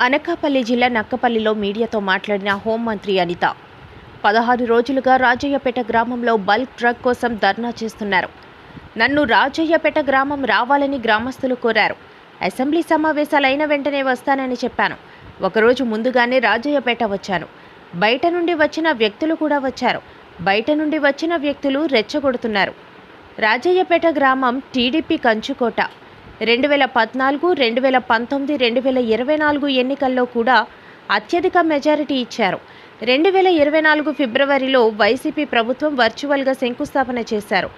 అనకాపల్లి జిల్లా నక్కపల్లిలో మీడియాతో మాట్లాడిన హోంమంత్రి అనిత. పదహారు రోజులుగా రాజయ్యపేట గ్రామంలో బల్క్ డ్రగ్ కోసం ధర్నా చేస్తున్నారు. నన్ను రాజయ్యపేట గ్రామం రావాలని గ్రామస్తులు కోరారు. అసెంబ్లీ సమావేశాలైన వెంటనే వస్తానని చెప్పాను. ఒకరోజు ముందుగానే రాజయ్యపేట వచ్చాను. బయట నుండి వచ్చిన వ్యక్తులు కూడా వచ్చారు. బయట నుండి వచ్చిన వ్యక్తులు రెచ్చగొడుతున్నారు. రాజయ్యపేట గ్రామం టీడీపీ కంచుకోట. రెండు వేల పద్నాలుగు రెండు వేల పంతొమ్మిది రెండు వేల ఇరవై నాలుగు ఎన్నికల్లో కూడా అత్యధిక మెజారిటీ ఇచ్చారు. రెండు వేల ఇరవై నాలుగు ఫిబ్రవరిలో వైసీపీ ప్రభుత్వం వర్చువల్గా శంకుస్థాపన చేశారు.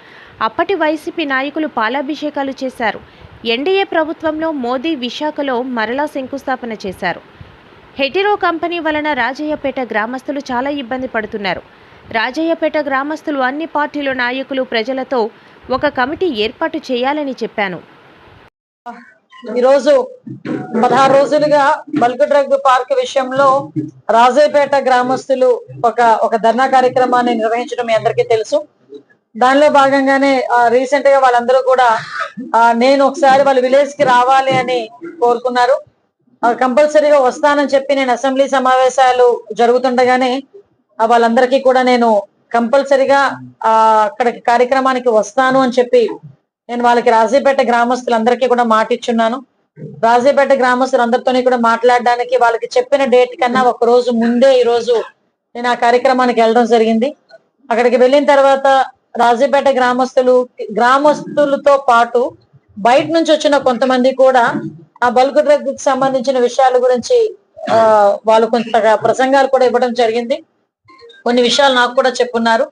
అప్పటి వైసీపీ నాయకులు పాలాభిషేకాలు చేశారు. ఎన్డీఏ ప్రభుత్వంలో మోదీ విశాఖలో మరలా శంకుస్థాపన చేశారు. హెటిరో కంపెనీ వలన రాజయ్యపేట గ్రామస్తులు చాలా ఇబ్బంది పడుతున్నారు. రాజయ్యపేట గ్రామస్తులు అన్ని పార్టీల నాయకులు ప్రజలతో ఒక కమిటీ ఏర్పాటు చేయాలని చెప్పాను. ఈరోజు పదహారు రోజులుగా బల్క్ డ్రగ్ పార్క్ విషయంలో రాజేపేట గ్రామస్తులు ఒక ఒక ధర్నా కార్యక్రమాన్ని నిర్వహించడం మీ అందరికీ తెలుసు. దానిలో భాగంగానే రీసెంట్గా వాళ్ళందరూ కూడా ఆ, నేను ఒకసారి వాళ్ళ విలేజ్కి రావాలి అని కోరుకున్నారు. కంపల్సరీగా వస్తానని చెప్పి నేను అసెంబ్లీ సమావేశాలు జరుగుతుండగానే వాళ్ళందరికీ కూడా నేను కంపల్సరీగా ఆ అక్కడికి కార్యక్రమానికి వస్తాను అని చెప్పి నేను వాళ్ళకి రాజీపేట గ్రామస్తులందరికీ కూడా మాట ఇచ్చున్నాను రాజీపేట గ్రామస్తులందరితోని కూడా మాట్లాడడానికి వాళ్ళకి చెప్పిన డేట్ కన్నా ఒక రోజు ముందే ఈ రోజు నేను ఆ కార్యక్రమానికి వెళ్ళడం జరిగింది. అక్కడికి వెళ్ళిన తర్వాత రాజీపేట గ్రామస్తులు గ్రామస్తులతో పాటు బయట నుంచి వచ్చిన కొంతమంది కూడా ఆ బల్క్ డ్రగ్కి సంబంధించిన విషయాల గురించి ఆ వాళ్ళు కొంత ప్రసంగాలు కూడా ఇవ్వడం జరిగింది. కొన్ని విషయాలు నాకు కూడా చెప్పున్నారు.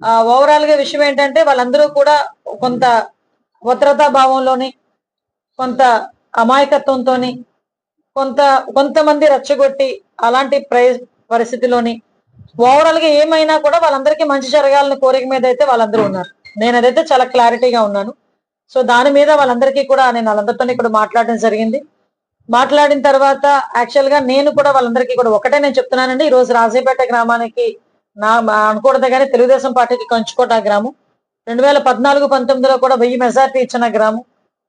ఆ ఓవరాల్గా విషయం ఏంటంటే వాళ్ళందరూ కూడా కొంత భద్రతా భావంలోని కొంత అమాయకత్వంతోని కొంత కొంతమంది రచ్చగొట్టి అలాంటి ప్రై పరిస్థితిలోని ఓవరాల్గా ఏమైనా కూడా వాళ్ళందరికీ మంచి జరగాలని కోరిక మీద అయితే వాళ్ళందరూ ఉన్నారు. నేను అదైతే చాలా క్లారిటీగా ఉన్నాను. సో దాని మీద వాళ్ళందరికీ కూడా నేను వాళ్ళందరితో కూడా మాట్లాడడం జరిగింది. మాట్లాడిన తర్వాత యాక్చువల్గా నేను కూడా వాళ్ళందరికీ కూడా ఒకటే నేను చెప్తున్నానండి. ఈ రోజు రాజీపేట గ్రామానికి నా అనుకూడదు కానీ తెలుగుదేశం పార్టీకి కంచుకోట గ్రామం. రెండు వేల పద్నాలుగు పంతొమ్మిదిలో కూడా వెయ్యి మెజార్టీ ఇచ్చిన గ్రామం.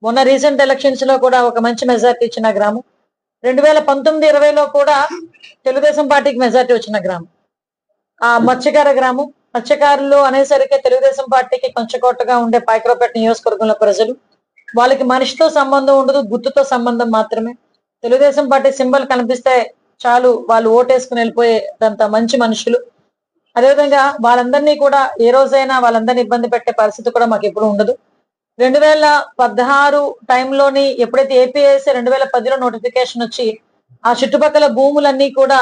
మొన్న రీసెంట్ ఎలక్షన్స్లో కూడా ఒక మంచి మెజార్టీ ఇచ్చిన గ్రామం. రెండు వేల పంతొమ్మిది ఇరవైలో కూడా తెలుగుదేశం పార్టీకి మెజార్టీ వచ్చిన గ్రామం. ఆ మత్స్యకార గ్రామం. మత్స్యకారులు అనేసరికి తెలుగుదేశం పార్టీకి కొంచెకోటగా ఉండే పాయకరావుపేట నియోజకవర్గంలో ప్రజలు. వాళ్ళకి మనిషితో సంబంధం ఉండదు గుర్తుతో సంబంధం మాత్రమే. తెలుగుదేశం పార్టీ సింబల్ కనిపిస్తే చాలు వాళ్ళు ఓటేసుకుని వెళ్ళిపోయేదంత మంచి మనుషులు. అదేవిధంగా వాళ్ళందరినీ కూడా ఏ రోజైనా వాళ్ళందరినీ ఇబ్బంది పెట్టే పరిస్థితి కూడా మాకు ఎప్పుడు ఉండదు. రెండు వేల పదహారు టైంలోని ఎప్పుడైతే ఏపీఎస్సీ రెండు వేల పదిలో నోటిఫికేషన్ వచ్చి ఆ చుట్టుపక్కల భూములన్నీ కూడా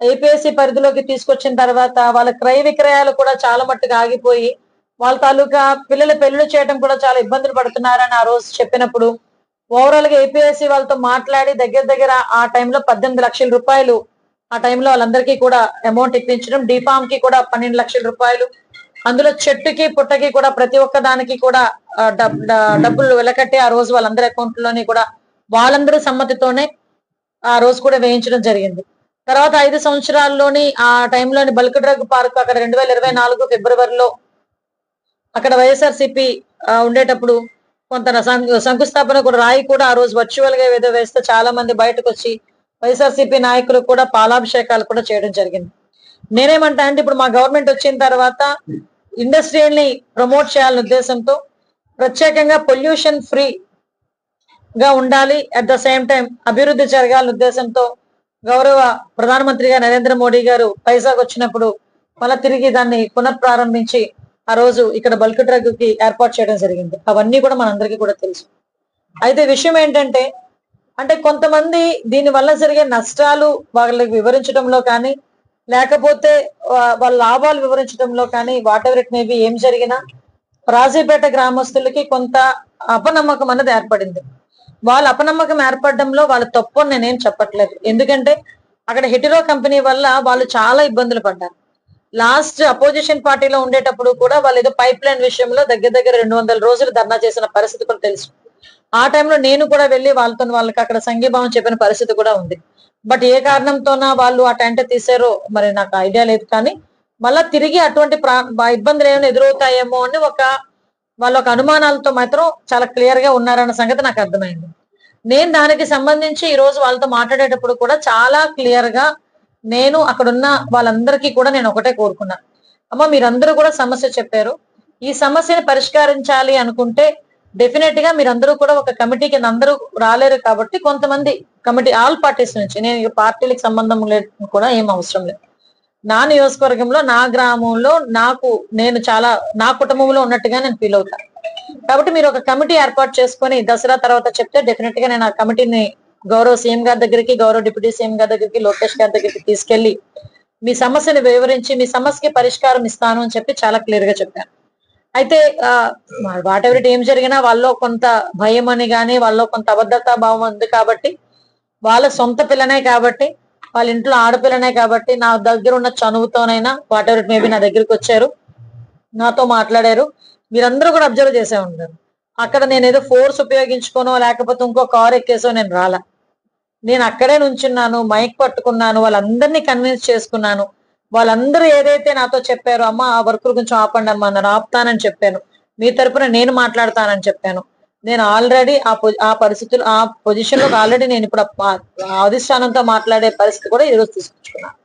ఏపీఎస్సీ పరిధిలోకి తీసుకొచ్చిన తర్వాత వాళ్ళ క్రయ విక్రయాలు కూడా చాలా మట్టుకు ఆగిపోయి వాళ్ళ తాలూకా పిల్లల పెళ్ళిళ్ళు చేయడం కూడా చాలా ఇబ్బందులు పడుతున్నారని ఆ రోజు చెప్పినప్పుడు ఓవరాల్గా ఏపీఎస్సీ వాళ్ళతో మాట్లాడి దగ్గర దగ్గర ఆ టైంలో పద్దెనిమిది లక్షల రూపాయలు ఆ టైంలో వాళ్ళందరికీ కూడా అమౌంట్ ఇప్పించడం. డిఫామ్కి కూడా పన్నెండు లక్షల రూపాయలు. అందులో చెట్టుకి పుట్టకి కూడా ప్రతి ఒక్క దానికి కూడా డబ్బులు వెలకట్టి ఆ రోజు వాళ్ళందరి అకౌంట్లోని కూడా వాళ్ళందరి సమ్మతితోనే ఆ రోజు కూడా వేయించడం జరిగింది. తర్వాత ఐదు సంవత్సరాల్లోని ఆ టైంలోని బల్క్ డ్రగ్ పార్క్ అక్కడ రెండు వేల ఇరవై నాలుగు ఫిబ్రవరిలో అక్కడ వైఎస్ఆర్సిపి ఉండేటప్పుడు కొంత సం- శంకుస్థాపన కూడా రాయి కూడా ఆ రోజు వర్చువల్గా ఏదో వేస్తే చాలా మంది బయటకు వచ్చి వైఎస్ఆర్సిపి నాయకులు కూడా పాలాభిషేకాలు కూడా చేయడం జరిగింది. నేనేమంటా అంటే ఇప్పుడు మా గవర్నమెంట్ వచ్చిన తర్వాత ఇండస్ట్రీని ప్రమోట్ చేయాలనే ఉద్దేశంతో ప్రత్యేకంగా పొల్యూషన్ ఫ్రీ గా ఉండాలి అట్ ద సేమ్ టైం అభివృద్ధి జరగాలనే ఉద్దేశంతో గౌరవ ప్రధానమంత్రిగా నరేంద్ర మోడీ గారు పైజాగ్ వచ్చినప్పుడు మళ్ళా తిరిగి దాన్ని పునఃప్రారంభించి ఆ రోజు ఇక్కడ బల్క్ డ్రగ్కి ఏర్పాటు చేయడం జరిగింది. అవన్నీ కూడా మనందరికీ కూడా తెలుసు. అయితే విషయం ఏంటంటే అంటే కొంతమంది దీని వల్ల జరిగే నష్టాలు వాళ్ళకి వివరించడంలో కానీ లేకపోతే వాళ్ళ లాభాలు వివరించడంలో కానీ వాట్ ఎవర్ ఇట్ మేబీ ఏం జరిగినా రాజీపేట గ్రామస్తులకి కొంత అపనమ్మకం అనేది ఏర్పడింది. వాళ్ళ అపనమ్మకం ఏర్పడడంలో వాళ్ళ తప్పు నేనేం చెప్పట్లేదు. ఎందుకంటే అక్కడ హెటిరో కంపెనీ వల్ల వాళ్ళు చాలా ఇబ్బందులు పడ్డారు. లాస్ట్ అపోజిషన్ పార్టీలో ఉండేటప్పుడు కూడా వాళ్ళు ఏదో పైప్ లైన్ విషయంలో దగ్గర దగ్గర రెండు వందల రోజులు ధర్నా చేసిన పరిస్థితి కూడా తెలుసు. ఆ టైంలో నేను కూడా వెళ్ళి వాళ్ళతో వాళ్ళకి అక్కడ సంఘీభావం చెప్పిన పరిస్థితి కూడా ఉంది. బట్ ఏ కారణంతోనా వాళ్ళు ఆ టెంట్ తీసారో మరి నాకు ఐడియా లేదు కానీ మళ్ళా తిరిగి అటువంటి ప్రా ఇబ్బందులు ఏమైనా ఎదురవుతాయేమో అని ఒక వాళ్ళ ఒక అనుమానాలతో మాత్రం చాలా క్లియర్గా ఉన్నారన్న సంగతి నాకు అర్థమైంది. నేను దానికి సంబంధించి ఈ రోజు వాళ్ళతో మాట్లాడేటప్పుడు కూడా చాలా క్లియర్గా నేను అక్కడ ఉన్న వాళ్ళందరికీ కూడా నేను ఒకటే కోరుకున్నా. అమ్మ మీరందరూ కూడా సమస్య చెప్పారు. ఈ సమస్యని పరిష్కరించాలి అనుకుంటే డెఫినెట్గా మీరందరూ కూడా ఒక కమిటీ కింద అందరూ రాలేరు కాబట్టి కొంతమంది కమిటీ ఆల్ పార్టీస్ నుంచి నేను పార్టీలకు సంబంధం లేదు కూడా ఏం అవసరం లేదు. నా నియోజకవర్గంలో నా గ్రామంలో నాకు నేను చాలా నా కుటుంబంలో ఉన్నట్టుగా నేను ఫీల్ అవుతాను కాబట్టి మీరు ఒక కమిటీ ఏర్పాటు చేసుకొని దసరా తర్వాత చెప్తే డెఫినెట్గా నేను ఆ కమిటీని గౌరవ సీఎం గారి దగ్గరికి గౌరవ డిప్యూటీ సీఎం గారి దగ్గరికి లోకేష్ గారి దగ్గరికి తీసుకెళ్ళి మీ సమస్యను వివరించి మీ సమస్యకి పరిష్కారం ఇస్తాను అని చెప్పి చాలా క్లియర్గా చెప్పాను. అయితే వాట్ ఎవరి ఏం జరిగినా వాళ్ళలో కొంత భయం అని కానీ వాళ్ళలో కొంత అబద్ధతా భావం ఉంది కాబట్టి వాళ్ళ సొంత పిల్లనే కాబట్టి వాళ్ళ ఇంట్లో ఆడపిల్లనే కాబట్టి నా దగ్గర ఉన్న చనువుతోనైనా వాట్ ఎవరి మేబీ నా దగ్గరికి వచ్చారు నాతో మాట్లాడారు మీరందరూ కూడా అబ్జర్వ్ చేసే ఉంటారు. అక్కడ నేను ఏదో ఫోర్స్ ఉపయోగించుకోనో లేకపోతే ఇంకో కార్ ఎక్కేసో నేను రాలా. నేను అక్కడే నుంచున్నాను మైక్ పట్టుకున్నాను వాళ్ళందరినీ కన్విన్స్ చేసుకున్నాను. వాళ్ళందరూ ఏదైతే నాతో చెప్పారో అమ్మ ఆ వర్క్ కొంచెం ఆపండి అమ్మా నన్ను ఆపుతానని చెప్పాను. మీ తరపున నేను మాట్లాడతానని చెప్పాను. నేను ఆల్రెడీ ఆ ఆ పరిస్థితులు ఆ పొజిషన్లో ఆల్రెడీ నేను ఇప్పుడు అధిష్టానంతో మాట్లాడే పరిస్థితి కూడా ఈరోజు తీసుకొచ్చుకున్నాను.